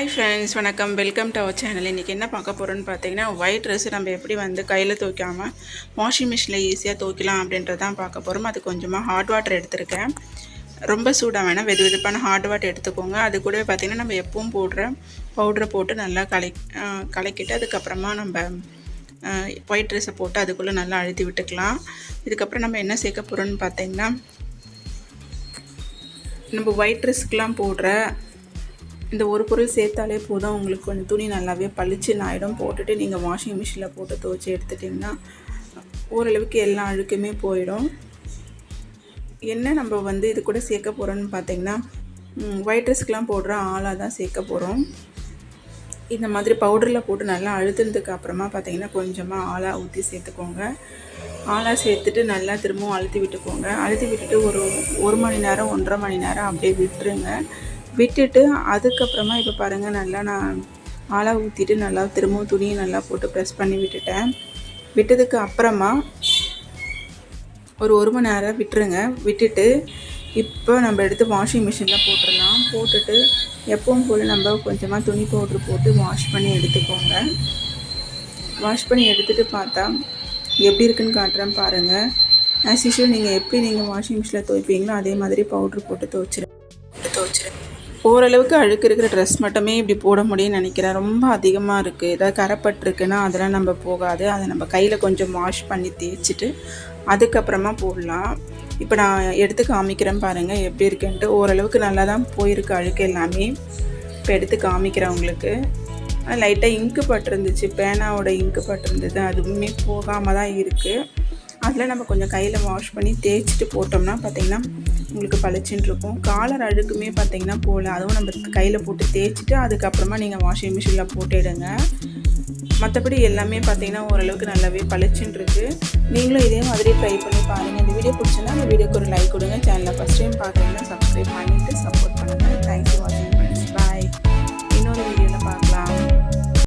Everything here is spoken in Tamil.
ஹாய் ஃப்ரெண்ட்ஸ் வணக்கம். வெல்கம் டு அவர் சேனல் இன்றைக்கி என்ன பார்க்க போகிறோன்னு பார்த்தீங்கன்னா ஒயிட் ட்ரெஸ் நம்ம எப்படி வந்து கையில் துவைக்காமல் வாஷிங் மிஷினில் ஈஸியாக துவைக்கலாம் அப்படின்றது தான் பார்க்க போகிறோம் அது கொஞ்சமாக ஹாட் வாட்டர் எடுத்திருக்கேன். ரொம்ப சூடாக வேணால் வெது வெதுப்பான ஹாட் வாட்டர் எடுத்துக்கோங்க. அது கூடவே பார்த்திங்கன்னா நம்ம எப்பவும் போடுற பவுடரை போட்டு நல்லா கலை கலக்கிட்டு அதுக்கப்புறமா நம்ம ஒயிட் ட்ரெஸ்ஸை போட்டு அதுக்குள்ளே நல்லா அழுத்தி விட்டுக்கலாம். இதுக்கப்புறம் நம்ம என்ன சேர்க்க போகிறோன்னு பார்த்திங்கன்னா நம்ம ஒயிட் ட்ரெஸ்க்கெலாம் போடுற இந்த ஒரு பொருள் சேர்த்தாலே போதும். உங்களுக்கு கொஞ்சம் துணி நல்லாவே பளிச்சுன்னு ஆகிடும் போட்டுட்டு நீங்கள் வாஷிங் மிஷினில் போட்டு துவைச்சி எடுத்துட்டிங்கன்னா ஓரளவுக்கு எல்லா அழுக்குமே போயிடும். என்ன நம்ம வந்து இது கூட சேர்க்க போகிறோன்னு பார்த்தீங்கன்னா ஒயிட் ட்ரெஸ்க்கெலாம் போடுற ஆளாக தான் சேர்க்க போகிறோம் இந்த மாதிரி பவுடரில் போட்டு நல்லா அழுத்துனதுக்கு அப்புறமா பார்த்தீங்கன்னா கொஞ்சமாக ஆளாக ஊற்றி சேர்த்துக்கோங்க. ஆளாக சேர்த்துட்டு நல்லா திரும்பவும் அழுத்தி விட்டுக்கோங்க. அழுத்தி விட்டுட்டு ஒரு ஒரு மணி நேரம் ஒன்றரை மணி நேரம் அப்படியே விட்டுருங்க. விட்டுட்டு அதுக்கப்புறமா இப்போ பாருங்கள் நல்லா நான் ஆளாக ஊற்றிட்டு நல்லா திரும்பவும் துணியை நல்லா போட்டு ப்ரெஸ் பண்ணி விட்டுட்டேன். விட்டதுக்கு அப்புறமா ஒரு ஒரு மணி நேரம் விட்டுருங்க. விட்டுட்டு இப்போ நம்ம எடுத்து வாஷிங் மிஷினில் போட்டுடலாம். போட்டுட்டு எப்பவும் போல் நம்ம கொஞ்சமாக துணி பவுட்ரு போட்டு வாஷ் பண்ணி எடுத்துக்கோங்க. வாஷ் பண்ணி எடுத்துகிட்டு பார்த்தா எப்படி இருக்குன்னு காட்டுறேன் பாருங்கள் ஆஸ் யூஷுவல் நீங்கள் எப்படி நீங்கள் வாஷிங் மிஷினில் துவைப்பீங்களோ அதே மாதிரி பவுட்ரு போட்டு துவைச்சிரு ஓரளவுக்கு அழுக்கு இருக்கிற ட்ரெஸ் மட்டுமே இப்படி போட முடியும்னு நினைக்கிறேன். ரொம்ப அதிகமாக இருக்குது ஏதாவது கரைப்பட்டிருக்குன்னா அதெல்லாம் நம்ம போகாது. அதை நம்ம கையில் கொஞ்சம் வாஷ் பண்ணி தேய்ச்சிட்டு அதுக்கப்புறமா போடலாம். இப்போ நான் எடுத்து காமிக்கிறேன் பாருங்கள் எப்படி இருக்குன்ட்டு. ஓரளவுக்கு நல்லா தான் போயிருக்கு அழுக்கு எல்லாமே. இப்போ எடுத்து காமிக்கிறேன் உங்களுக்கு. லைட்டாக இங்கு பட்டிருந்துச்சு. பேனாவோட இங்கு பட்டிருந்தது. அதுவுமே போகாமல் தான் இருக்குது அதில் நம்ம கொஞ்சம் கையில் வாஷ் பண்ணி தேய்ச்சிட்டு போட்டோம்னா பார்த்திங்கன்னா உங்களுக்கு பளிச்சுன்னு இருக்கும். காலர் அழுக்குமே பார்த்தீங்கன்னா போகல அதுவும் நம்ம கையில் போட்டு தேய்ச்சிட்டு அதுக்கப்புறமா நீங்கள் வாஷிங் மிஷினில் போட்டுடுங்க மற்றபடி எல்லாமே பார்த்தீங்கன்னா ஓரளவுக்கு நல்லாவே பளிச்சுன்னு நீங்களும் இதே மாதிரி ட்ரை பண்ணி பாருங்கள் இந்த வீடியோ பிடிச்சிருந்தா இந்த வீடியோக்கு ஒரு லைக் கொடுங்க. சேனலை ஃபஸ்ட் டைம் பார்க்குறீங்கன்னா சப்ஸ்கிரைப் பண்ணிவிட்டு சப்போர்ட் பண்ணுங்கள்